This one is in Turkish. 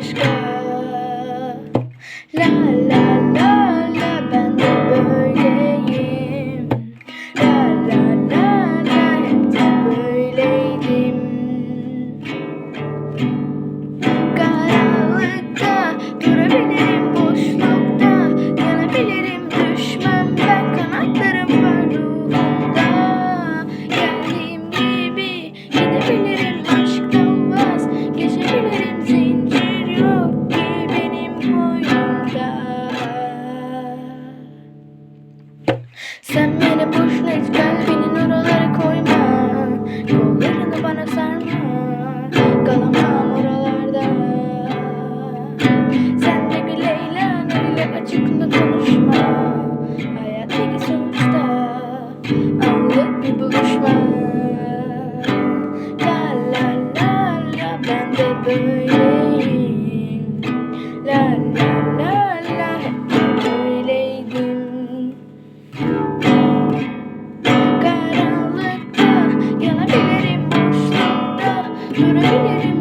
Başka La la acıkla konuşma Hayat ilgi sonuçta Anlık bir buluşma. La la la la ben de böyleyim La la la la hep böyleydim. Karanlıkta yanabilirim boşlukta Durabilirim